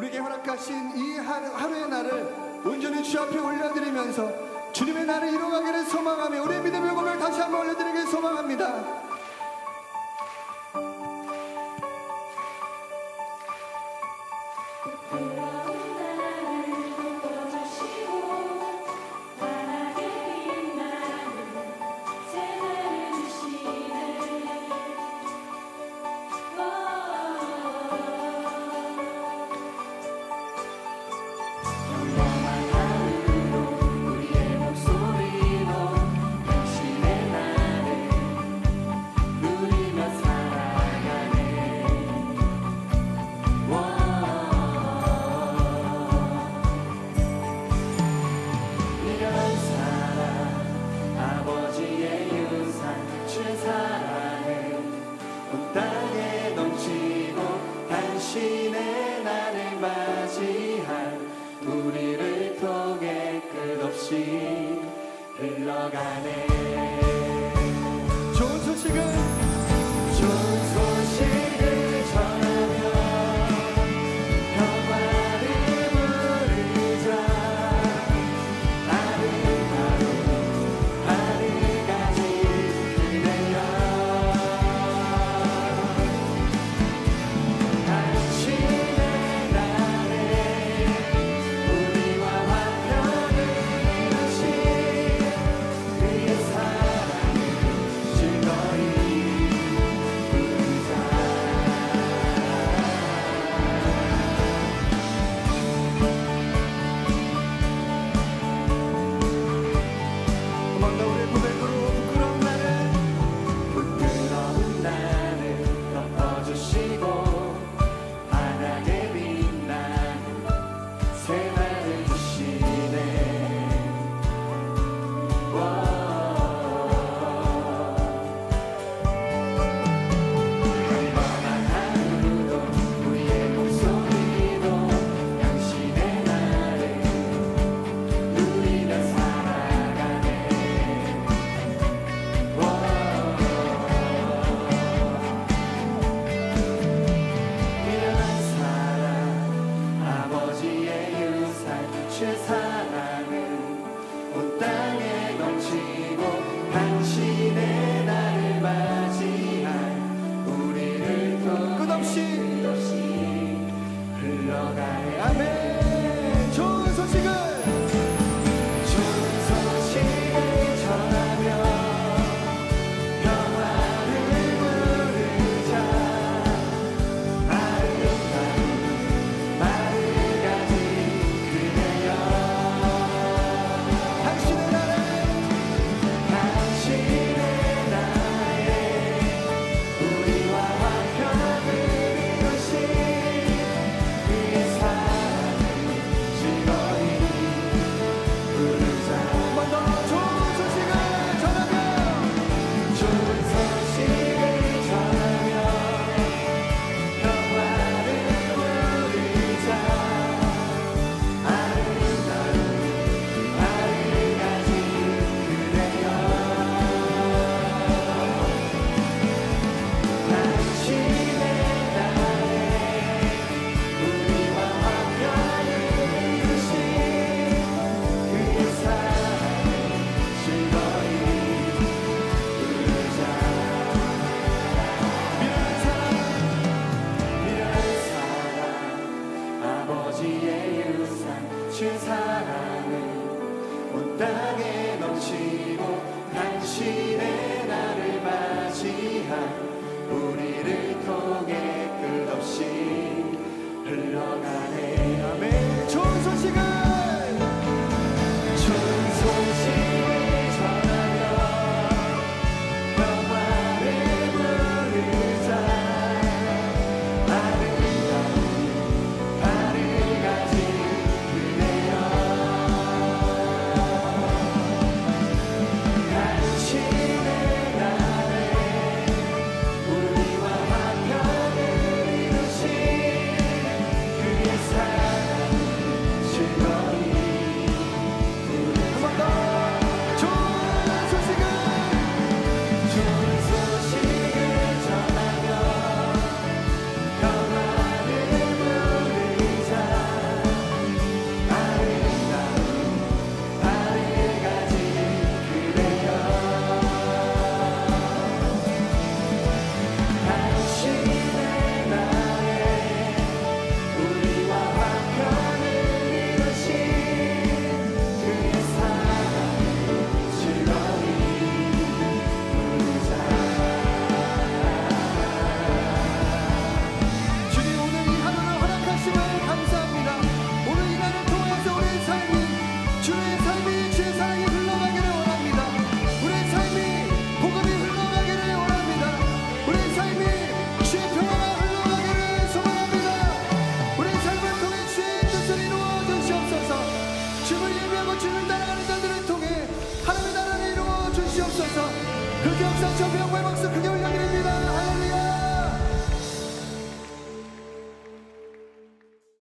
우리에게 허락하신 이 하루, 하루의 날을 온전히 주 앞에 올려드리면서 주님의 날을 이루어가기를 소망하며 우리의 믿음의 고백을 다시 한번 올려드리길 소망합니다. see. 그 극격상 챔피언과의 박수 크게 올려드립니다.